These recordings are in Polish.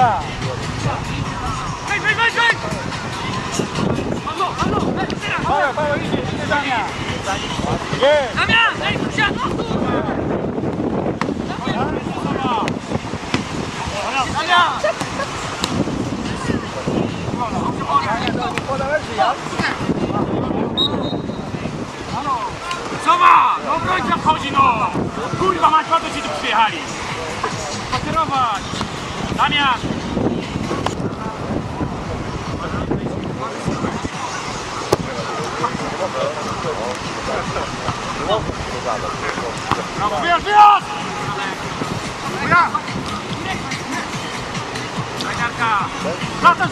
그러니까. 빨리 빨리 빨리 빨리. 방로 방로. 빨리 빨리 여기 이제 장이야. 예. 남야, 나 굿샷. 남야. Soba, dobro je započino. Kurva, máš to, co si tu přihálíš. Damian! Brawo, wyjazd, wyjazd! Wyjazd! Zagarka! Za to,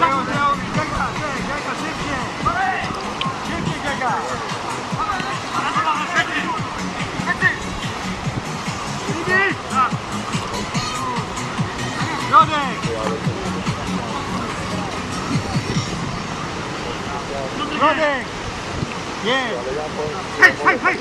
好。耶。快快快！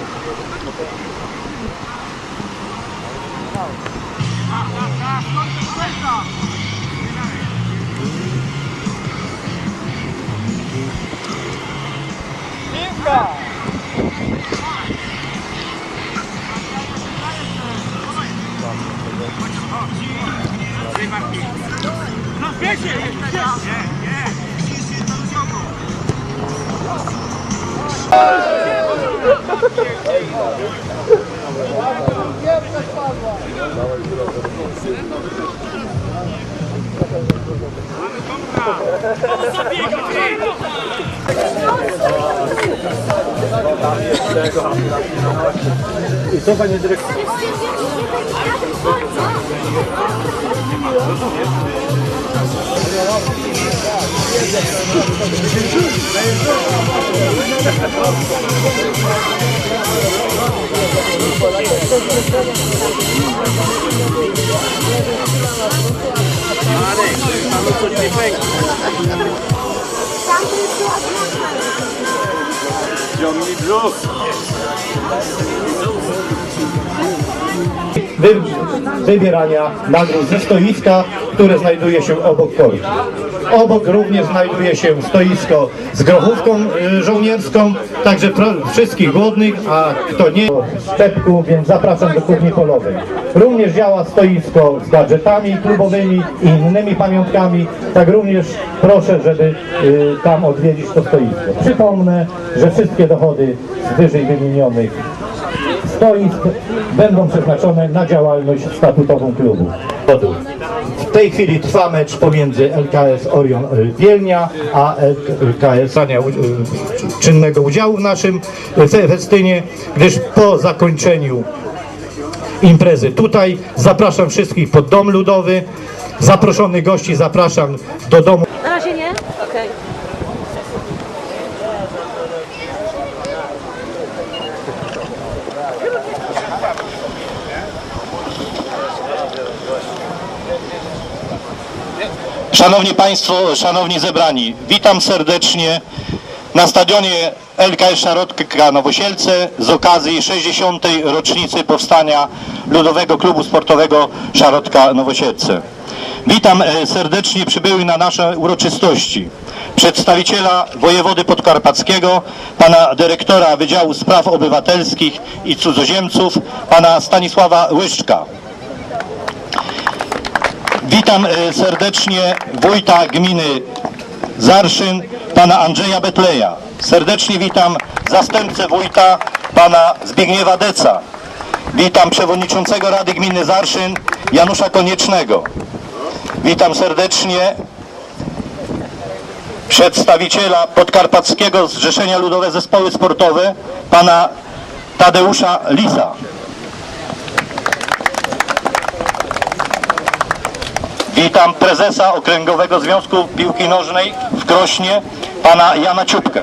I co panie dyrektor? Wy, wybierania nagród ze stoiska, które znajduje się obok portu. Obok również znajduje się stoisko z grochówką y, żołnierską, także wszystkich głodnych, a kto nie szczepku, więc zapraszam do kuchni polowej. Również działa stoisko z gadżetami klubowymi i innymi pamiątkami, tak również proszę, żeby y, tam odwiedzić to stoisko. Przypomnę, że wszystkie dochody z wyżej wymienionych stoisk będą przeznaczone na działalność statutową klubu. Tej chwili trwa mecz pomiędzy LKS Orion y, Wielnia a LKS Sania y, czynnego udziału w naszym fe- festynie, gdyż po zakończeniu imprezy tutaj zapraszam wszystkich pod dom ludowy. Zaproszonych gości zapraszam do domu. Na razie nie? Szanowni Państwo, Szanowni Zebrani, witam serdecznie na stadionie LKS Szarotka Nowosielce z okazji 60. rocznicy powstania Ludowego Klubu Sportowego Szarotka Nowosielce. Witam e, serdecznie przybyłych na nasze uroczystości przedstawiciela wojewody podkarpackiego, pana dyrektora Wydziału Spraw Obywatelskich i Cudzoziemców, pana Stanisława Łyszczka. Witam e, serdecznie wójta gminy Zarszyn, pana Andrzeja Betleja. Serdecznie witam zastępcę wójta, pana Zbigniewa Deca. Witam przewodniczącego Rady Gminy Zarszyn, Janusza Koniecznego. Witam serdecznie przedstawiciela Podkarpackiego Zrzeszenia Ludowe Zespoły Sportowe, pana Tadeusza Lisa. Witam prezesa Okręgowego Związku Piłki Nożnej w Krośnie, pana Jana Ciupkę.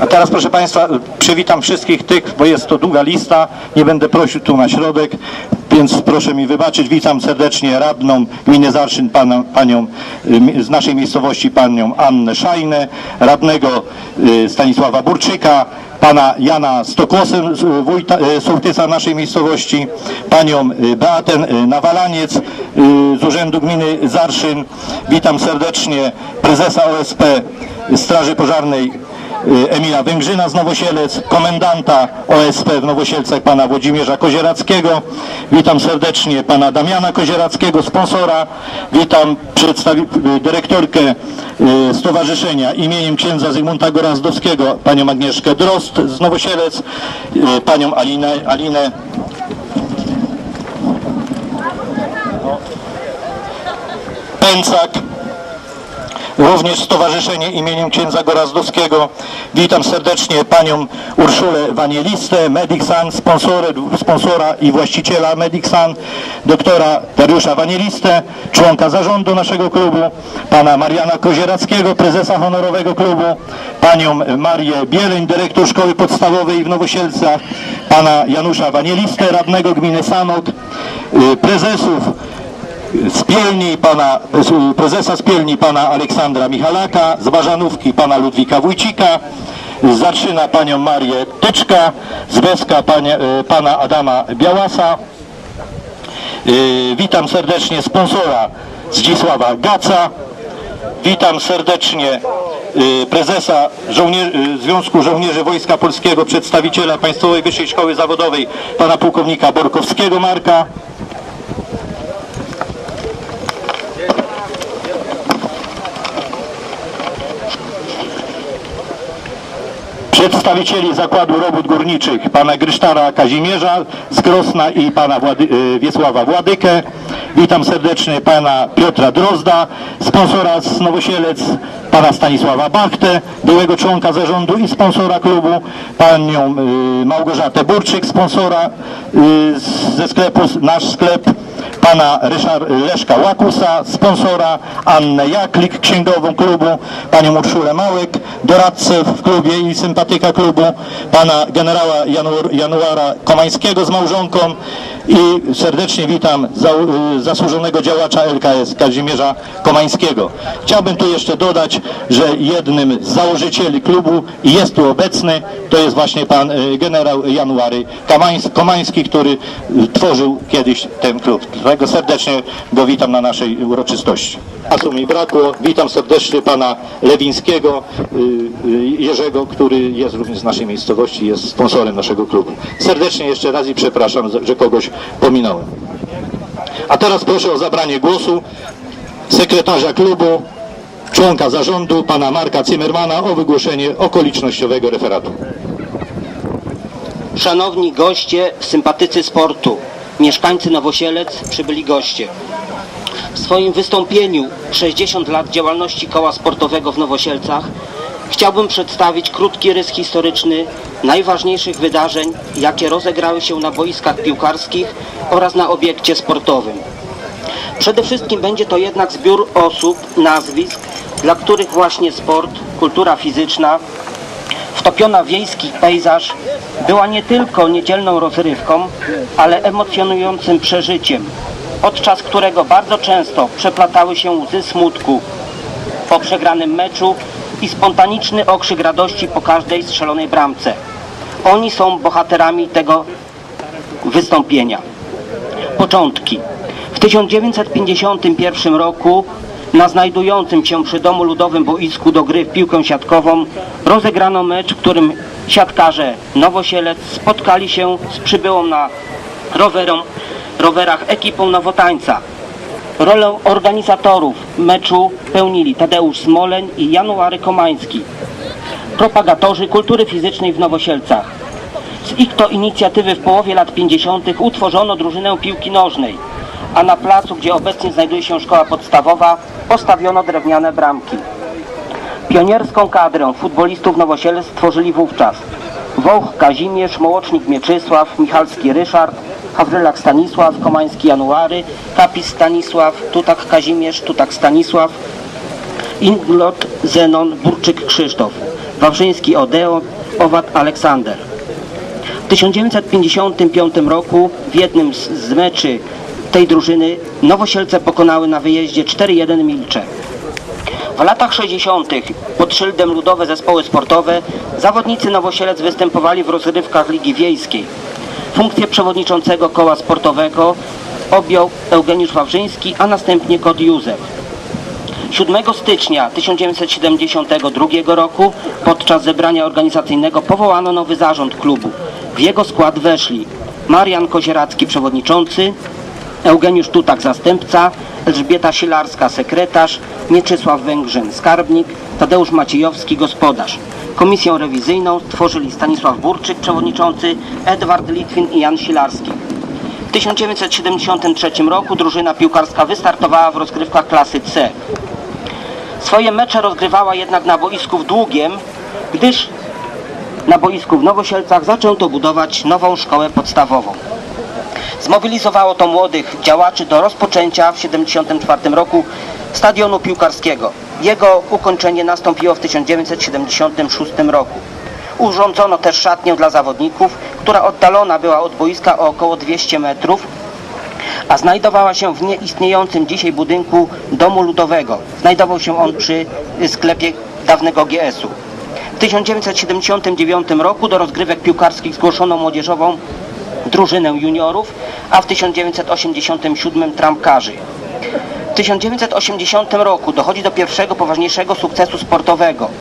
A teraz proszę Państwa, przywitam wszystkich tych, bo jest to długa lista, nie będę prosił tu na środek. Więc proszę mi wybaczyć. Witam serdecznie radną gminy Zarszyn, pana, panią y, z naszej miejscowości, panią Annę Szajnę, radnego y, Stanisława Burczyka, pana Jana Stokłosem, z- wójta, y, sołtysa naszej miejscowości, panią Beatę Nawalaniec z Urzędu Gminy Zarszyn. Witam serdecznie prezesa OSP Straży Pożarnej Emila Węgrzyna z Nowosielec, komendanta OSP w Nowosielcach pana Włodzimierza Kozierackiego. Witam serdecznie pana Damiana Kozierackiego, sponsora. Witam y, dyrektorkę y, Stowarzyszenia imieniem księdza Zygmunta Gorazdowskiego, panią Agnieszkę Drost z Nowosielec, y, panią Alinę, Alinę Pęcak, również Stowarzyszenie imieniem księdza Gorazdowskiego. Witam serdecznie panią Urszulę Wanielistę, sponsorę, sponsora i właściciela Medicsan, doktora Dariusza Wanielistę, członka zarządu naszego klubu, pana Mariana Kozierackiego, prezesa honorowego klubu, panią Marię Bieleń, dyrektor szkoły podstawowej w Nowosielcach, pana Janusza Wanielistę, radnego gminy Sanok, y, prezesów z Pielni pana, z prezesa z Pielni pana Aleksandra Michalaka, z Bażanówki pana Ludwika Wójcika, Zaczyna panią Marię Tyczka, z Beska panie, e, pana Adama Białasa. E, Witam serdecznie sponsora Zdzisława Gaca. Witam serdecznie prezesa żołnier- Związku Żołnierzy Wojska Polskiego, przedstawiciela Państwowej Wyższej Szkoły Zawodowej, pana pułkownika Borkowskiego Marka. Przedstawicieli Zakładu Robót Górniczych, pana Grysztara Kazimierza z Krosna i pana Włady, y, Wiesława Władykę. Witam serdecznie pana Piotra Drozda, sponsora z Nowosielec, pana Stanisława Bachtę, byłego członka zarządu i sponsora klubu, panią y, Małgorzatę Burczyk, sponsora y, ze sklepu, nasz sklep, pana Ryszard Leszka Łakusa, sponsora, Annę Jaklik, księgową klubu, panią Urszulę Małek, doradcę w klubie i sympatyka klubu, pana generała Janu- Januara Komańskiego z małżonką i serdecznie witam za, zasłużonego działacza LKS Kazimierza Komańskiego. Chciałbym tu jeszcze dodać, że jednym z założycieli klubu jest tu obecny, to jest właśnie pan y, generał January Komański, który tworzył kiedyś ten klub. Serdecznie go witam na naszej uroczystości. Czasu mi brakło. Witam serdecznie pana Lewińskiego, y, y, Jerzego, który jest również z naszej miejscowości, jest sponsorem naszego klubu. Serdecznie jeszcze raz i przepraszam, że kogoś pominąłem. A teraz proszę o zabranie głosu sekretarza klubu, członka zarządu, pana Marka Zimmermana o wygłoszenie okolicznościowego referatu. Szanowni goście, sympatycy sportu, mieszkańcy Nowosielec, przybyli goście. W swoim wystąpieniu 60 lat działalności koła sportowego w Nowosielcach chciałbym przedstawić krótki rys historyczny najważniejszych wydarzeń, jakie rozegrały się na boiskach piłkarskich oraz na obiekcie sportowym. Przede wszystkim będzie to jednak zbiór osób, nazwisk, dla których właśnie sport, kultura fizyczna, wtopiona w wiejski pejzaż była nie tylko niedzielną rozrywką, ale emocjonującym przeżyciem, podczas którego bardzo często przeplatały się łzy smutku po przegranym meczu i spontaniczny okrzyk radości po każdej strzelonej bramce. Oni są bohaterami tego wystąpienia. Początki. W 1951 roku na znajdującym się przy Domu Ludowym boisku do gry w piłkę siatkową rozegrano mecz, w którym siatkarze Nowosielec spotkali się z przybyłą na rowerom, rowerach ekipą Nowotańca. Rolę organizatorów meczu pełnili Tadeusz Smoleń i January Komański, propagatorzy kultury fizycznej w Nowosielcach. Z ich to inicjatywy w połowie lat 50. utworzono drużynę piłki nożnej, a na placu, gdzie obecnie znajduje się szkoła podstawowa, postawiono drewniane bramki. Pionierską kadrę futbolistów Nowosielec stworzyli wówczas Wołch Kazimierz, Mołocznik Mieczysław, Michalski Ryszard, Hawrylak Stanisław, Komański January, Kapis Stanisław, Tutak Kazimierz, Tutak Stanisław, Inglot Zenon, Burczyk Krzysztof, Wawrzyński Odeon, Owad Aleksander. 1955 roku w jednym z meczy tej drużyny Nowosielce pokonały na wyjeździe 4-1 Milcze. W latach 60. pod szyldem Ludowe Zespoły Sportowe zawodnicy Nowosielec występowali w rozrywkach Ligi Wiejskiej. Funkcję przewodniczącego koła sportowego objął Eugeniusz Wawrzyński, a następnie Kot Józef. 7 stycznia 1972 roku podczas zebrania organizacyjnego powołano nowy zarząd klubu. W jego skład weszli Marian Kozieracki przewodniczący, Eugeniusz Tutak zastępca, Elżbieta Silarska sekretarz, Mieczysław Węgrzyn skarbnik, Tadeusz Maciejowski gospodarz. Komisję rewizyjną tworzyli Stanisław Burczyk przewodniczący, Edward Litwin i Jan Silarski. W 1973 roku drużyna piłkarska wystartowała w rozgrywkach klasy C. Swoje mecze rozgrywała jednak na boisku w Długiem, gdyż na boisku w Nowosielcach zaczęto budować nową szkołę podstawową. Zmobilizowało to młodych działaczy do rozpoczęcia w 1974 roku stadionu piłkarskiego. Jego ukończenie nastąpiło w 1976 roku. Urządzono też szatnię dla zawodników, która oddalona była od boiska o około 200 metrów, a znajdowała się w nieistniejącym dzisiaj budynku Domu Ludowego. Znajdował się on przy sklepie dawnego GS-u. W 1979 roku do rozgrywek piłkarskich zgłoszono młodzieżową drużynę juniorów, a w 1987 trampkarzy. W 1980 roku dochodzi do pierwszego poważniejszego sukcesu sportowego.